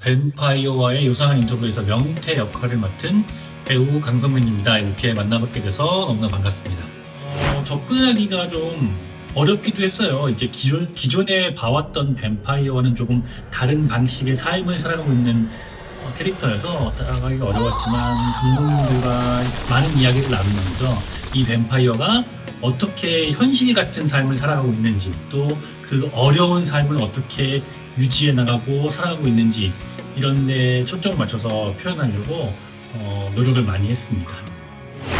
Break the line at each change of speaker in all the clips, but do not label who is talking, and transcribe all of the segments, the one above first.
뱀파이어와의 요상한 인터뷰에서 명태 역할을 맡은 배우 강성민입니다. 이렇게 만나뵙게 돼서 너무나 반갑습니다. 어, 접근하기가 좀 어렵기도 했어요. 이제 기존, 기존에 봐왔던 뱀파이어와는 조금 다른 방식의 삶을 살아가고 있는 어, 캐릭터여서 따라가기가 어려웠지만 감독님들과 많은 이야기를 나누면서 이 뱀파이어가 어떻게 현실 같은 삶을 살아가고 있는지 또 그 어려운 삶을 어떻게 유지해 나가고 살아가고 있는지 이런 데 초점을 맞춰서 표현하려고 어, 노력을 많이 했습니다.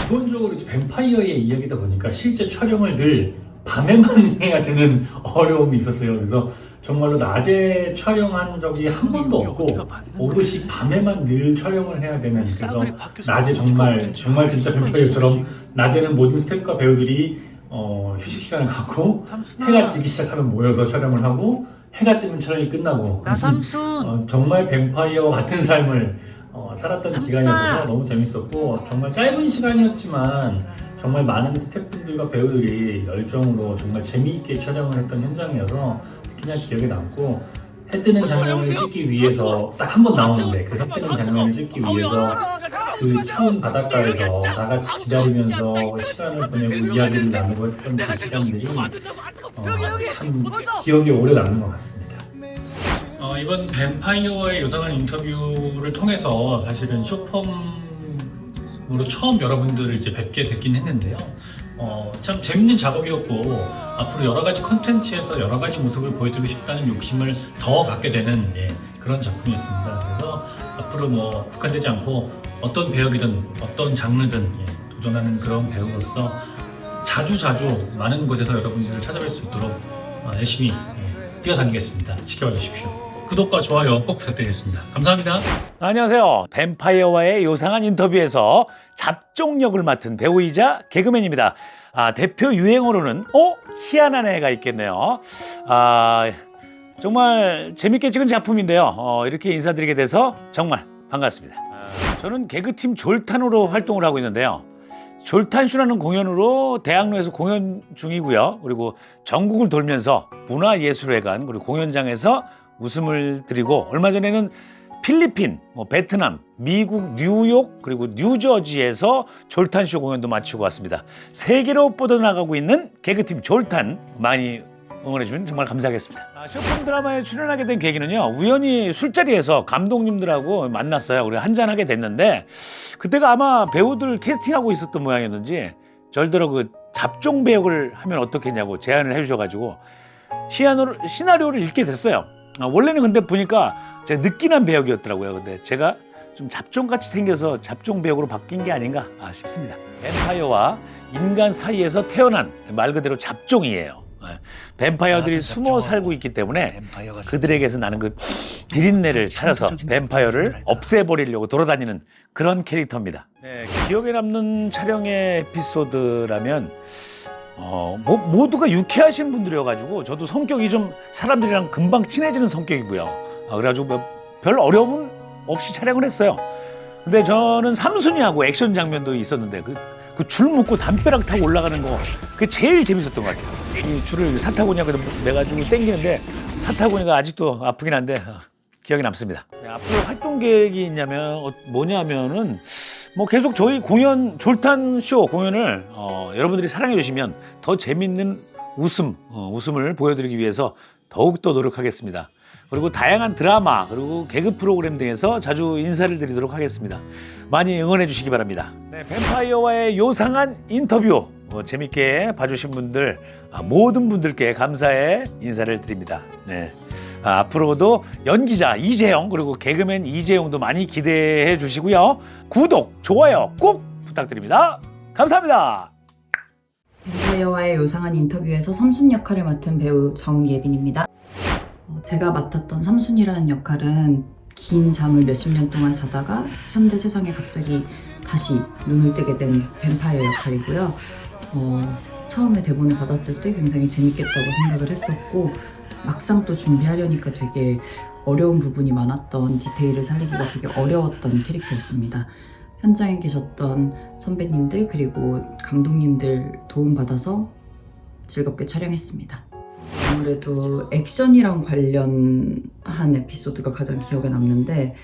기본적으로 이제 뱀파이어의 이야기다 보니까 실제 촬영을 늘 밤에만 해야 되는 어려움이 있었어요. 그래서 정말로 낮에 촬영한 적이 한 번도 없고 오롯이 밤에만 늘 촬영을 해야 되는 그래서 낮에 정말 정말 진짜 뱀파이어처럼 낮에는 모든 스태프과 배우들이 어, 휴식 시간을 갖고 해가 지기 시작하면 모여서 촬영을 하고 해가 뜨면 촬영이 끝나고
나 삼순
어, 정말 뱀파이어 같은 삶을 어, 살았던! 기간이어서 너무 재밌었고 정말 짧은 시간이었지만 정말 많은 스태프분들과 배우들이 열정으로 정말 재미있게 촬영을 했던 현장이어서 특히나 기억에 남고 해 뜨는 장면을 찍기 위해서 딱 한 번 나오는데 그 해 뜨는 장면을 찍기 위해서 그 추운 바닷가에서 다 같이 기다리면서 시간을 보내고 이야기를 나누고 했던 그 시간들이 어, 참 기억에 오래 남는 것 같습니다. 어, 이번 뱀파이어와의 요상한 인터뷰를 통해서 사실은 쇼폼으로 처음 여러분들을 이제 뵙게 됐긴 했는데요. 어, 참 재밌는 작업이었고 앞으로 여러 가지 컨텐츠에서 여러 가지 모습을 보여드리고 싶다는 욕심을 더 갖게 되는 예, 그런 작품이었습니다. 그래서 앞으로 뭐 국한되지 않고 어떤 배역이든 어떤 장르든 예, 도전하는 그런 배우로서 자주 자주 많은 곳에서 여러분들을 찾아뵐 수 있도록 어, 열심히 예, 뛰어다니겠습니다. 지켜봐 주십시오. 구독과 좋아요 꼭 부탁드리겠습니다. 감사합니다.
안녕하세요. 뱀파이어와의 요상한 인터뷰에서 잡종역을 맡은 배우이자 개그맨입니다. 아, 대표 유행어로는 어 희한한 애가 있겠네요. 아, 정말 재밌게 찍은 작품인데요. 어, 이렇게 인사드리게 돼서 정말 반갑습니다. 아, 저는 개그팀 졸탄으로 활동을 하고 있는데요. 졸탄쇼라는 공연으로 대학로에서 공연 중이고요. 그리고 전국을 돌면서 문화예술회관 그리고 공연장에서 웃음을 드리고 얼마 전에는 필리핀, 뭐 베트남, 미국, 뉴욕 그리고 뉴저지에서 졸탄쇼 공연도 마치고 왔습니다. 세계로 뻗어나가고 있는 개그팀 졸탄 많이 응원해주면 정말 감사하겠습니다. 아, 쇼폼 드라마에 출연하게 된 계기는요. 우연히 술자리에서 감독님들하고 만났어요. 우리 한잔하게 됐는데 그때가 아마 배우들 캐스팅하고 있었던 모양이었는지 절대로 그 잡종 배역을 하면 어떻겠냐고 제안을 해주셔가지고 시나리오를, 시나리오를 읽게 됐어요. 아, 원래는 근데 보니까 제가 느끼한 배역이었더라고요. 근데 제가 좀 잡종같이 생겨서 잡종 배역으로 바뀐 게 아닌가 아, 싶습니다. 뱀파이어와 인간 사이에서 태어난 말 그대로 잡종이에요. 예. 뱀파이어들이
나도
숨어 살고 있기 때문에 그들에게서 나는 그 비린내를 찾아서 뱀파이어를. 없애버리려고 돌아다니는 그런 캐릭터입니다. 네, 기억에 남는 촬영의 에피소드라면 어, 모, 모두가 유쾌하신 분들이어가지고 저도 성격이 좀 사람들이랑 금방 친해지는 성격이고요. 어, 그래가지고 뭐별 어려움은 없이 촬영을 했어요. 근데 저는 삼순이하고 액션 장면도 있었는데 그, 그 줄 묶고 담벼락 타고 올라가는 거 그게 제일 재밌었던 것 같아요. 이 줄을 사타구니하고 매가지고 당기는데 사타구니가 아직도 아프긴 한데 어, 기억에 남습니다. 네, 앞으로 활동 계획이 있냐면 어, 뭐냐면은 뭐 계속 저희 공연 졸탄 쇼 공연을 어, 여러분들이 사랑해 주시면 더 재밌는 웃음 어, 웃음을 보여드리기 위해서 더욱 더 노력하겠습니다. 그리고 다양한 드라마 그리고 개그 프로그램 등에서 자주 인사를 드리도록 하겠습니다. 많이 응원해 주시기 바랍니다. 네, 뱀파이어와의 요상한 인터뷰 어, 재밌게 봐주신 분들 아, 모든 분들께 감사의 인사를 드립니다. 네. 아, 앞으로도 연기자 이재영 그리고 개그맨 이재용도 많이 기대해 주시고요. 구독, 좋아요 꼭 부탁드립니다. 감사합니다.
뱀파이어와의 요상한 인터뷰에서 삼순 역할을 맡은 배우 정예빈입니다. 어, 제가 맡았던 삼순이라는 역할은 긴 잠을 몇십 년 동안 자다가 현대 세상에 갑자기 다시 눈을 뜨게 된 뱀파이어 역할이고요. 어, 처음에 대본을 받았을 때 굉장히 재밌겠다고 생각을 했었고 막상 또 준비하려니까 되게 어려운 부분이 많았던 디테일을 살리기가 되게 어려웠던 캐릭터였습니다. 현장에 계셨던 선배님들 그리고 감독님들 도움 받아서 즐겁게 촬영했습니다. 아무래도 액션이랑 관련한 에피소드가 가장 기억에 남는데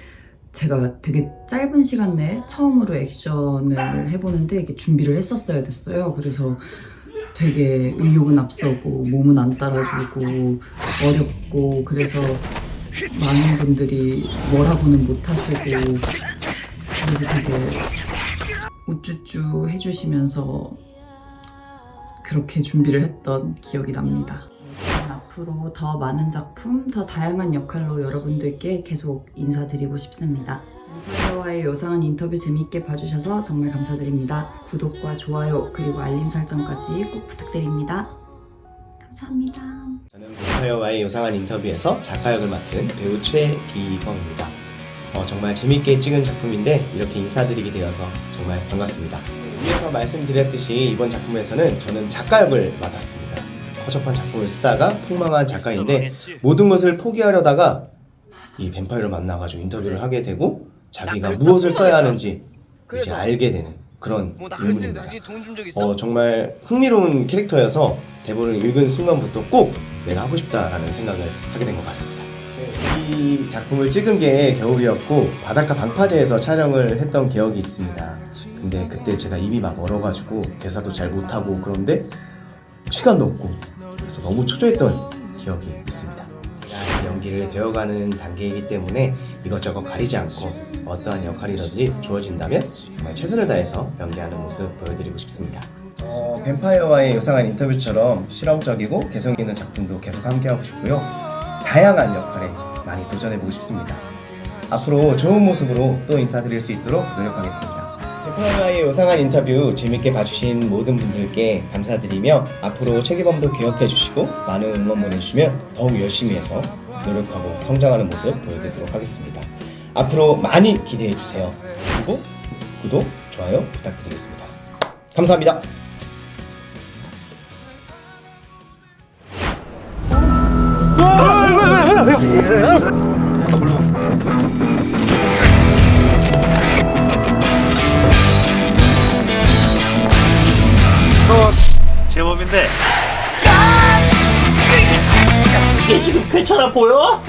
제가 되게 짧은 시간 내에 처음으로 액션을 해보는데 이게 준비를 했었어야 됐어요. 그래서 되게 의욕은 앞서고 몸은 안 따라주고 어렵고 그래서 많은 분들이 뭐라고는 못하시고 그리고 되게 우쭈쭈 해주시면서 그렇게 준비를 했던 기억이 납니다. 앞으로 더 많은 작품, 더 다양한 역할로 여러분들께 계속 인사드리고 싶습니다. 엠파이어와의 요상한 인터뷰 재미있게 봐주셔서 정말 감사드립니다. 구독과 좋아요 그리고 알림 설정까지 꼭 부탁드립니다. 감사합니다.
저는 뱀파이어와의 요상한 인터뷰에서 작가 역을 맡은 배우 최기범입니다. 어, 정말 재밌게 찍은 작품인데 이렇게 인사드리게 되어서 정말 반갑습니다. 위에서 말씀드렸듯이 이번 작품에서는 저는 작가 역을 맡았습니다. 허접한 작품을 쓰다가 폭망한 작가인데 모든 것을 포기하려다가 이 뱀파이어를 만나가지고 인터뷰를 하게 되고 자기가 무엇을 써야 하는지 이제 알게 되는 그런
글쎄
인물입니다.
어,
정말 흥미로운 캐릭터여서 대본을 읽은 순간부터 꼭 내가 하고 싶다라는 생각을 하게 된 것 같습니다. 이 작품을 찍은 게 겨울이었고 바닷가 방파제에서 촬영을 했던 기억이 있습니다. 근데 그때 제가 입이 막 얼어가지고 대사도 잘 못하고 그런데 시간도 없고 그래서 너무 초조했던 기억이 있습니다. 제가 이 연기를 배워가는 단계이기 때문에 이것저것 가리지 않고 어떠한 역할이든지 주어진다면 정말 최선을 다해서 연기하는 모습 보여드리고 싶습니다. 어, 뱀파이어와의 요상한 인터뷰처럼 실험적이고 개성 있는 작품도 계속 함께하고 싶고요. 다양한 역할에 많이 도전해보고 싶습니다. 앞으로 좋은 모습으로 또 인사드릴 수 있도록 노력하겠습니다. 뱀파이어와의 요상한 인터뷰 재밌게 봐주신 모든 분들께 감사드리며 앞으로 책임감도 기억해 주시고 많은 응원 보내주시면 더욱 열심히 해서 노력하고 성장하는 모습 보여드리도록 하겠습니다. 앞으로 많이 기대해 주세요. 그리고 구독, 좋아요 부탁드리겠습니다. 감사합니다.
제법인데
이게 지금 괜찮아 보여?